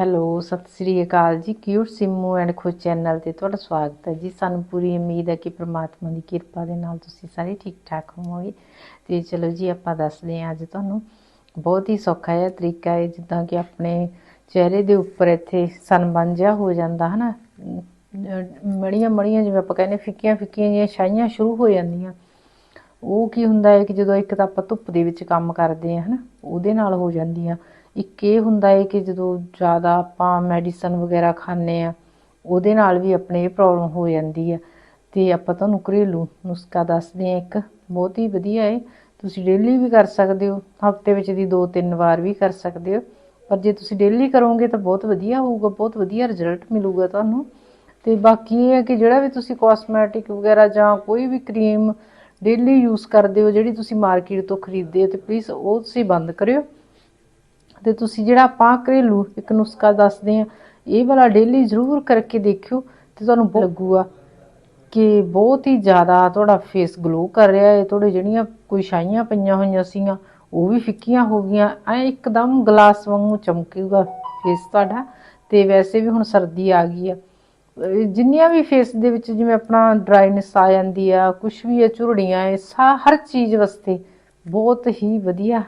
Hello, ਸਤਿ ਸ੍ਰੀ ਅਕਾਲ ਜੀ। Cute Simmu and Khush channel ਤੇ ਤੁਹਾਡਾ ਸਵਾਗਤ ਹੈ ਜੀ। ਸਾਨੂੰ ਪੂਰੀ ਉਮੀਦ ਹੈ ਕਿ ਪ੍ਰਮਾਤਮਾ ਦੀ ਕਿਰਪਾ ਦੇ ਨਾਲ ਤੁਸੀਂ ਸਾਰੇ ਠੀਕ ਠਾਕ ਹੋਵੋਗੇ। ਤੇ ਚਲੋ ਜੀ, ਆਪਾਂ ਦੱਸਦੇ ਹਾਂ ਅੱਜ ਤੁਹਾਨੂੰ। ਬਹੁਤ ਹੀ ਸੌਖਾ ਜਿਹਾ ਤਰੀਕਾ ਹੈ, ਜਿੱਦਾਂ ਕਿ ਆਪਣੇ ਚਿਹਰੇ ਦੇ ਉੱਪਰ ਇੱਥੇ ਸਨਬਨ ਜਿਹਾ ਹੋ ਜਾਂਦਾ, ਹਨਾ? ਮੜੀਆਂ ਮੜੀਆਂ ਜਿਵੇਂ ਆਪਾਂ ਕਹਿੰਦੇ ਫਿੱਕੀਆਂ ਫਿੱਕੀਆਂ ਜਿਹੀਆਂ ਛਾਈਆਂ ਸ਼ੁਰੂ ਹੋ ਜਾਂਦੀਆਂ। ਉਹ ਕੀ ਹੁੰਦਾ ਹੈ ਕਿ ਜਦੋਂ ਇੱਕ ਤਾਂ ਆਪਾਂ ਧੁੱਪ ਦੇ ਵਿੱਚ ਕੰਮ ਕਰਦੇ ਆ ਹਨਾ? ਉਹਦੇ ਨਾਲ ਹੋ ਜਾਂਦੀਆਂ। ਇੱਕ ਇਹ ਹੁੰਦਾ ਹੈ ਕਿ ਜਦੋਂ ਜ਼ਿਆਦਾ ਆਪਾਂ ਮੈਡੀਸਨ ਵਗੈਰਾ ਖਾਂਦੇ ਹਾਂ, ਉਹਦੇ ਨਾਲ ਵੀ ਆਪਣੇ ਇਹ ਪ੍ਰੋਬਲਮ ਹੋ ਜਾਂਦੀ ਹੈ ਅਤੇ ਆਪਾਂ ਤੁਹਾਨੂੰ ਘਰੇਲੂ ਨੁਸਖਾ ਦੱਸਦੇ ਹਾਂ ਇੱਕ, ਬਹੁਤ ਹੀ ਵਧੀਆ ਹੈ ਤੁਸੀਂ ਡੇਲੀ ਵੀ ਕਰ ਸਕਦੇ ਹੋ, ਹਫ਼ਤੇ ਵਿੱਚ ਦੀ ਦੋ ਤਿੰਨ ਵਾਰ ਵੀ ਕਰ ਸਕਦੇ ਹੋ। ਪਰ ਜੇ ਤੁਸੀਂ ਡੇਲੀ ਕਰੋਗੇ ਤਾਂ ਬਹੁਤ ਵਧੀਆ ਹੋਊਗਾ, ਬਹੁਤ ਵਧੀਆ ਰਿਜ਼ਲਟ ਮਿਲੂਗਾ ਤੁਹਾਨੂੰ। ਤੇ ਬਾਕੀ ਇਹ ਹੈ ਕਿ ਜਿਹੜਾ ਵੀ ਤੁਸੀਂ ਕਾਸਮੈਟਿਕ ਵਗੈਰਾ ਜਾਂ ਕੋਈ ਵੀ ਕਰੀਮ ਡੇਲੀ ਯੂਜ਼ ਕਰਦੇ ਹੋ, ਜਿਹੜੀ ਤੁਸੀਂ ਮਾਰਕੀਟ ਤੋਂ ਖਰੀਦਦੇ ਹੋ, ਤੇ ਪਲੀਜ਼ ਉਹ ਤੁਸੀਂ ਬੰਦ ਕਰਿਓ। ਤੇ ਤੁਸੀਂ ਜਿਹੜਾ ਆਪਾਂ ਘਰੇਲੂ ਇੱਕ ਨੁਸਖਾ ਦੱਸਦੇ ਆ ਇਹ ਵਾਲਾ ਡੇਲੀ ਜ਼ਰੂਰ ਕਰਕੇ ਦੇਖਿਓ ਤੇ ਤੁਹਾਨੂੰ ਬਹੁਤ ਲੱਗੂਗਾ ਕਿ ਬਹੁਤ ਹੀ ਜ਼ਿਆਦਾ ਤੁਹਾਡਾ ਫੇਸ ਗਲੋ ਕਰ ਰਿਹਾ ਹੈ, ਤੁਹਾਡੇ ਜਿਹੜੀਆਂ ਕੋਈ ਛਾਈਆਂ ਪਈਆਂ ਹੋਈਆਂ ਸੀਗੀਆਂ, ਉਹ ਵੀ ਫਿੱਕੀਆਂ ਹੋ ਗਈਆਂ। ਐ ਇੱਕਦਮ ਗਲਾਸ ਵਾਂਗੂ ਚਮਕੇਗਾ ਫੇਸ ਤੁਹਾਡਾ ਤੇ ਵੈਸੇ ਵੀ ਹੁਣ ਸਰਦੀ ਆ ਗਈ ਆ। ਜਿੰਨੀਆਂ ਵੀ ਫੇਸ ਦੇ ਵਿੱਚ ਜਿਵੇਂ ਆਪਣਾ ਡਰਾਈਨੈਸ ਆ ਜਾਂਦੀ ਆ ਕੁਝ ਵੀ ਹੈ ਝੁਰੜੀਆਂ ਹੈ ਸਾ, ਹਰ ਚੀਜ਼ ਵਾਸਤੇ ਬਹੁਤ ਹੀ ਵਧੀਆ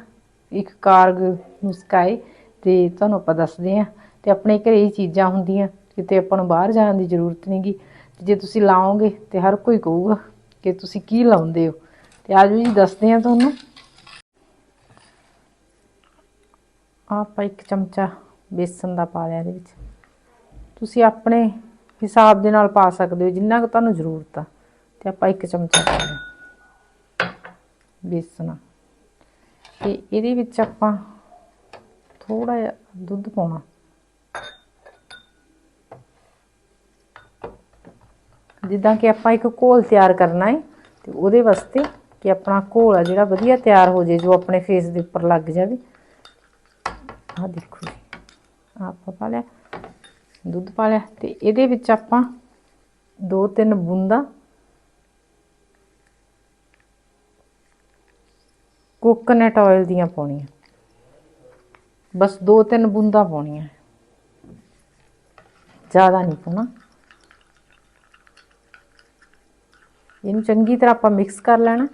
ਇੱਕ ਕਾਰਗ ਨੁਸਖਾ ਹੈ ਤੇ ਤੁਹਾਨੂੰ ਆਪਾਂ ਦੱਸਦੇ ਆ ਤੇ ਆਪਣੇ ਘਰੇ ਹੀ ਚੀਜ਼ਾਂ ਹੁੰਦੀਆਂ, ਕਿਤੇ ਆਪਾਂ ਨੂੰ ਬਾਹਰ ਜਾਣ ਦੀ ਜ਼ਰੂਰਤ ਨਹੀਂਗੀ ਜੇ ਤੁਸੀਂ ਲਾਓਗੇ ਤੇ ਹਰ ਕੋਈ ਕਹੂਗਾ ਕਿ ਤੁਸੀਂ ਕੀ ਲਾਉਂਦੇ ਹੋ। ਤੇ ਅੱਜ ਵੀ ਦੱਸਦੇ ਆ ਤੁਹਾਨੂੰ। ਆਪਾਂ ਇੱਕ ਚਮਚਾ ਬੇਸਨ ਦਾ ਪਾ ਲਿਆ ਇਹਦੇ ਵਿੱਚ। ਤੁਸੀਂ ਆਪਣੇ ਹਿਸਾਬ ਦੇ ਨਾਲ ਪਾ ਸਕਦੇ ਹੋ, ਜਿੰਨਾ ਕੁ ਤੁਹਾਨੂੰ ਜ਼ਰੂਰਤ ਆ। ਤੇ ਆਪਾਂ ਇੱਕ ਚਮਚਾ ਪਾ ਲਿਆ ਬੇਸਨ ਤੇ ਇਹਦੇ ਵਿੱਚ ਆਪਾਂ ਥੋੜਾ ਜਿਹਾ ਦੁੱਧ ਪਾਉਣਾ ਜਿੱਦਾਂ ਕਿ ਆਪਾਂ ਇੱਕ ਘੋਲ ਤਿਆਰ ਕਰਨਾ ਹੈ ਤੇ ਉਹਦੇ ਵਾਸਤੇ ਕਿ ਆਪਣਾ ਘੋਲ ਆ ਜਿਹੜਾ ਵਧੀਆ ਤਿਆਰ ਹੋ ਜੇ ਜੋ ਆਪਣੇ ਫੇਸ ਦੇ ਉੱਪਰ ਲੱਗ ਜਾਵੇ ਆਹ ਦੇਖੋ ਜੀ ਆਪਾਂ ਪਾ ਲਿਆ ਦੁੱਧ ਪਾ ਲਿਆ ਤੇ ਇਹਦੇ ਵਿੱਚ ਆਪਾਂ ਦੋ ਤਿੰਨ ਬੂੰਦਾਂ ਕੋਕੋਨਟ ਆਇਲ ਦੀਆਂ ਪਾਉਣੀਆਂ। ਬਸ ਦੋ ਤਿੰਨ ਬੂੰਦਾਂ ਪਾਉਣੀਆਂ। ਜ਼ਿਆਦਾ ਨਹੀਂ ਪਾਉਣਾ। ਇਹਨੂੰ ਚੰਗੀ ਤਰ੍ਹਾਂ ਆਪਾਂ ਮਿਕਸ ਕਰ ਲੈਣਾ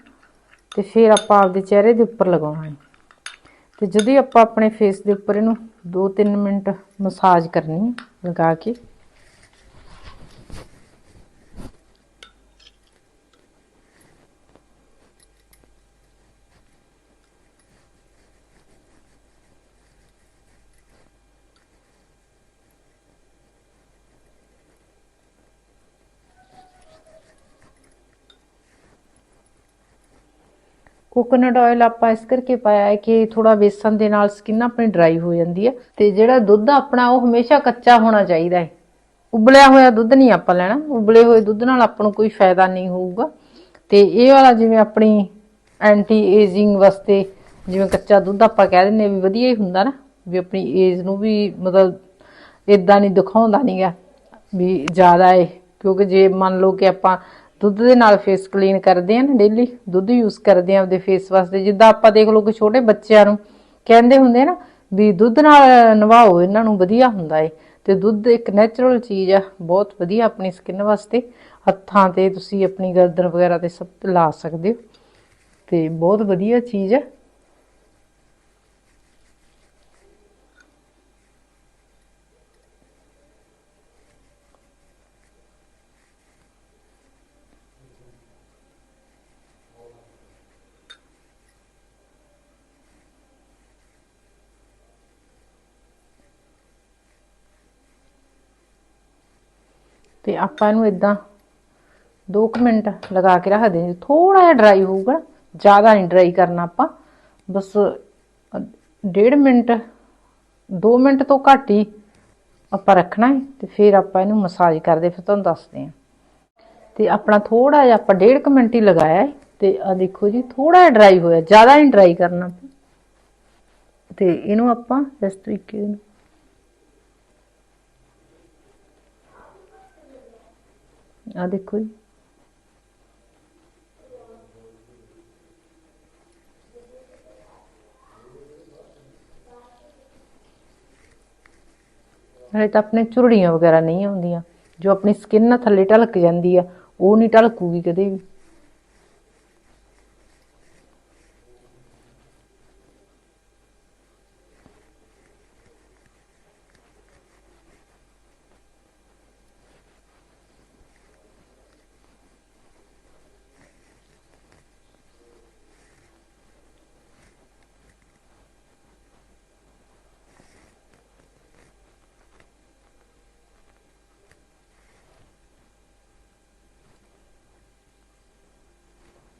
ਤੇ ਫਿਰ ਆਪਾਂ ਆਪਦੇ ਚਿਹਰੇ ਦੇ ਉੱਪਰ ਲਗਾਉਣਾ। ਹੈ ਤੇ ਜਦੋਂ ਆਪਾਂ ਆਪਣੇ ਫੇਸ ਦੇ ਉੱਪਰ ਇਹਨੂੰ 2-3 ਮਿੰਟ ਮਸਾਜ ਕਰਨੀ ਲਗਾ ਕੇ। ਕੋਕੋਨਟ ਆਇਲ ਆਪਾਂ ਇਸ ਕਰਕੇ ਪਾਇਆ ਹੈ ਕਿ ਥੋੜਾ ਬੇਸਨ ਦੇ ਨਾਲ ਸਕਿਨ ਆਪਣੀ ਡਰਾਈ ਹੋ ਜਾਂਦੀ ਹੈ ਤੇ ਜਿਹੜਾ ਦੁੱਧ ਆਪਣਾ ਉਹ ਹਮੇਸ਼ਾ ਕੱਚਾ ਹੋਣਾ ਚਾਹੀਦਾ ਹੈ। ਉਬਲਿਆ ਹੋਇਆ ਦੁੱਧ ਨਹੀਂ ਆਪਾਂ ਲੈਣਾ, ਉਬਲੇ ਹੋਏ ਦੁੱਧ ਨਾਲ ਆਪਾਂ ਨੂੰ ਕੋਈ ਫਾਇਦਾ ਨਹੀਂ ਹੋਊਗਾ। ਤੇ ਇਹ ਵਾਲਾ ਜਿਵੇਂ ਆਪਣੀ ਐਂਟੀ ਏਜਿੰਗ ਵਾਸਤੇ ਜਿਵੇਂ ਕੱਚਾ ਦੁੱਧ ਆਪਾਂ ਕਹਿ ਦਿੰਦੇ ਵੀ ਵਧੀਆ ਹੀ ਹੁੰਦਾ ਨਾ, ਵੀ ਆਪਣੀ ਏਜ ਨੂੰ ਵੀ ਮਤਲਬ ਇਦਾਂ ਨਹੀਂ ਦਿਖਾਉਂਦਾ ਨਹੀਂਗਾ ਵੀ ਜ਼ਿਆਦਾ ਏ ਕਿਉਂਕਿ ਜੇ ਮੰਨ ਲਓ ਕਿ ਆਪਾਂ ਦੁੱਧ ਦੇ ਨਾਲ ਫੇਸ ਕਲੀਨ ਕਰਦੇ ਆ ਨਾ ਡੇਲੀ ਦੁੱਧ ਯੂਜ਼ ਕਰਦੇ ਆ ਆਪਦੇ ਫੇਸ ਵਾਸਤੇ। ਜਿੱਦਾਂ ਆਪਾਂ ਦੇਖ ਲਓ ਕਿ ਛੋਟੇ ਬੱਚਿਆਂ ਨੂੰ ਕਹਿੰਦੇ ਹੁੰਦੇ ਨਾ ਵੀ ਦੁੱਧ ਨਾਲ ਨਵਾਓ, ਇਹਨਾਂ ਨੂੰ ਵਧੀਆ ਹੁੰਦਾ ਏ। ਤੇ ਦੁੱਧ ਇੱਕ ਨੈਚੁਰਲ ਚੀਜ਼ ਆ, ਬਹੁਤ ਵਧੀਆ ਆਪਣੀ ਸਕਿਨ ਵਾਸਤੇ। ਹੱਥਾਂ ਤੇ ਤੁਸੀਂ ਆਪਣੀ ਗਰਦਨ ਵਗੈਰਾ ਤੇ ਸਭ ਲਾ ਸਕਦੇ ਹੋ। ਤੇ ਬਹੁਤ ਵਧੀਆ ਚੀਜ਼ ਆ। ਤੇ ਆਪਾਂ ਇਹਨੂੰ ਇਦਾਂ 2 ਮਿੰਟ ਲਗਾ ਕੇ ਰੱਖ ਦੇਣੀ ਥੋੜਾ ਜਿਹਾ ਡਰਾਈ ਹੋਊਗਾ, ਜ਼ਿਆਦਾ ਨਹੀਂ ਡਰਾਈ ਕਰਨਾ ਆਪਾਂ। ਬਸ ਡੇਢ ਮਿੰਟ 2 ਮਿੰਟ ਤੋਂ ਘੱਟ ਹੀ ਆਪਾਂ ਰੱਖਣਾ ਹੈ ਤੇ ਫਿਰ ਆਪਾਂ ਇਹਨੂੰ ਮਸਾਜ ਕਰਦੇ ਫਿਰ ਤੁਹਾਨੂੰ ਦੱਸਦੇ ਹਾਂ। ਤੇ ਆਪਣਾ ਥੋੜਾ ਜਿਹਾ ਆਪਾਂ ਡੇਢ ਕੁ ਮਿੰਟ ਹੀ ਲਗਾਇਆ ਹੈ ਤੇ ਆ ਦੇਖੋ ਜੀ ਥੋੜਾ ਜਿਹਾ ਡਰਾਈ ਹੋਇਆ, ਜ਼ਿਆਦਾ ਨਹੀਂ ਡਰਾਈ ਕਰਨਾ। ਤੇ ਇਹਨੂੰ ਆਪਾਂ ਇਸ ਤਰੀਕੇ ਨਾਲ ਆ ਦੇਖੋ ਜੀ ਨਾਲੇ ਤਾਂ ਆਪਣੇ ਝੁਰੜੀਆਂ ਵਗੈਰਾ ਨਹੀਂ ਆਉਂਦੀਆਂ ਜੋ ਆਪਣੀ ਸਕਿਨ ਨਾਲ ਥੱਲੇ ਢਲਕ ਜਾਂਦੀ ਆ ਉਹ ਨਹੀਂ ਢਲਕੂਗੀ ਕਦੇ ਵੀ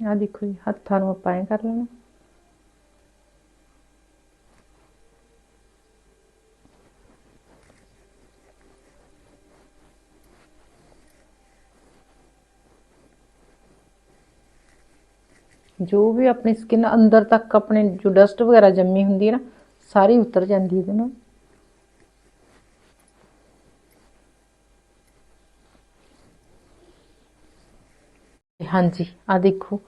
ਆ ਦੇਖੋ ਜੀ ਹੱਥਾਂ ਨੂੰ ਆਪਾਂ ਐ ਕਰ ਲੈਣਾ ਜੋ ਵੀ ਆਪਣੀ ਸਕਿਨ ਅੰਦਰ ਤੱਕ ਆਪਣੇ ਜੋ ਡਸਟ ਵਗੈਰਾ ਜੰਮੀ ਹੁੰਦੀ ਹੈ ਨਾ ਸਾਰੀ ਉਤਰ ਜਾਂਦੀ ਹੈ ਇਹਦੇ ਨਾਲ ਹਾਂਜੀ ਆ ਦੇਖੋ,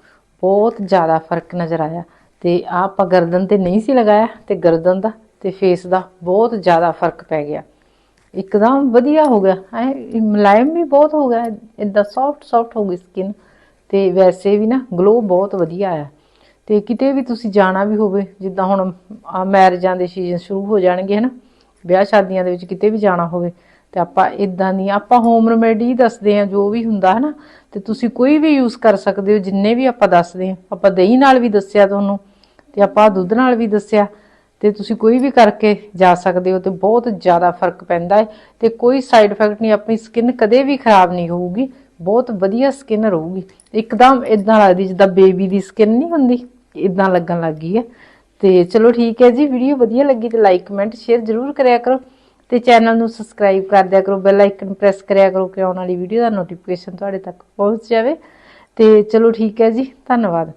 ਬਹੁਤ ਜ਼ਿਆਦਾ ਫ਼ਰਕ ਨਜ਼ਰ ਆਇਆ। ਤੇ ਆ ਆਪਾਂ ਗਰਦਨ ਤੇ ਨਹੀਂ ਸੀ ਲਗਾਇਆ ਤੇ ਗਰਦਨ ਦਾ ਤੇ ਫੇਸ ਦਾ ਬਹੁਤ ਜ਼ਿਆਦਾ ਫ਼ਰਕ ਪੈ ਗਿਆ। ਇੱਕਦਮ ਵਧੀਆ ਹੋ ਗਿਆ। ਐ ਮੁਲਾਇਮ ਵੀ ਬਹੁਤ ਹੋ ਗਿਆ। ਇਦਾਂ ਸੌਫਟ ਸੌਫਟ ਹੋ ਗਈ ਸਕਿਨ ਤੇ ਵੈਸੇ ਵੀ ਨਾ ਗਲੋ ਬਹੁਤ ਵਧੀਆ ਆਇਆ। ਤੇ ਕਿਤੇ ਵੀ ਤੁਸੀਂ ਜਾਣਾ ਵੀ ਹੋਵੇ, ਜਿੱਦਾਂ ਹੁਣ ਮੈਰਿਜਾਂ ਦੇ ਸੀਜ਼ਨ ਸ਼ੁਰੂ ਹੋ ਜਾਣਗੇ, ਹਨਾ? ਵਿਆਹ ਸ਼ਾਦੀਆਂ ਦੇ ਵਿੱਚ ਕਿਤੇ ਵੀ ਜਾਣਾ ਹੋਵੇ ਤੇ ਆਪਾਂ ਇਦਾਂ ਦੀ ਆਪਾਂ ਹੋਮ ਰੈਮੇਡੀ ਦੱਸਦੇ ਆ ਜੋ ਵੀ ਹੁੰਦਾ ਹੈ ਨਾ ਤੇ ਤੁਸੀਂ ਕੋਈ ਵੀ ਯੂਜ਼ ਕਰ ਸਕਦੇ ਹੋ, ਜਿੰਨੇ ਵੀ ਆਪਾਂ ਦੱਸਦੇ ਆ ਆਪਾਂ ਦਹੀਂ ਨਾਲ ਵੀ ਦੱਸਿਆ ਤੁਹਾਨੂੰ, ਤੇ ਆਪਾਂ ਦੁੱਧ ਨਾਲ ਵੀ ਦੱਸਿਆ। ਤੇ ਤੁਸੀਂ ਕੋਈ ਵੀ ਕਰਕੇ ਜਾ ਸਕਦੇ ਹੋ ਤੇ ਬਹੁਤ ਜ਼ਿਆਦਾ ਫ਼ਰਕ ਪੈਂਦਾ ਹੈ। ਤੇ ਕੋਈ ਸਾਈਡ ਇਫੈਕਟ ਨਹੀਂ, ਆਪਣੀ ਸਕਿਨ ਕਦੇ ਵੀ ਖਰਾਬ ਨਹੀਂ ਹੋਊਗੀ। ਬਹੁਤ ਵਧੀਆ ਸਕਿਨ ਰਹੂਗੀ। ਇੱਕਦਮ ਇਦਾਂ ਲੱਗਦੀ ਜਿੱਦਾਂ ਬੇਬੀ ਦੀ ਸਕਿਨ ਨਹੀਂ ਹੁੰਦੀ ਇਦਾਂ ਲੱਗਣ ਲੱਗੀ ਹੈ। ਤੇ ਚਲੋ ਠੀਕ ਹੈ ਜੀ ਵੀਡੀਓ ਵਧੀਆ ਲੱਗੀ ਤੇ ਲਾਈਕ ਕਮੈਂਟ ਸ਼ੇਅਰ ਜ਼ਰੂਰ ਕਰਿਆ ਕਰੋ। ਤੇ ਚੈਨਲ ਨੂੰ ਸਬਸਕ੍ਰਾਈਬ ਕਰ ਦਿਆ ਕਰੋ ਬੈਲ ਆਈਕਨ ਪ੍ਰੈਸ ਕਰਿਆ ਕਰੋ ਕਿ ਆਉਣ ਵਾਲੀ ਵੀਡੀਓ ਦਾ ਨੋਟੀਫਿਕੇਸ਼ਨ ਤੁਹਾਡੇ ਤੱਕ ਪਹੁੰਚ ਜਾਵੇ। ਤੇ ਚਲੋ ਠੀਕ ਹੈ ਜੀ, ਧੰਨਵਾਦ।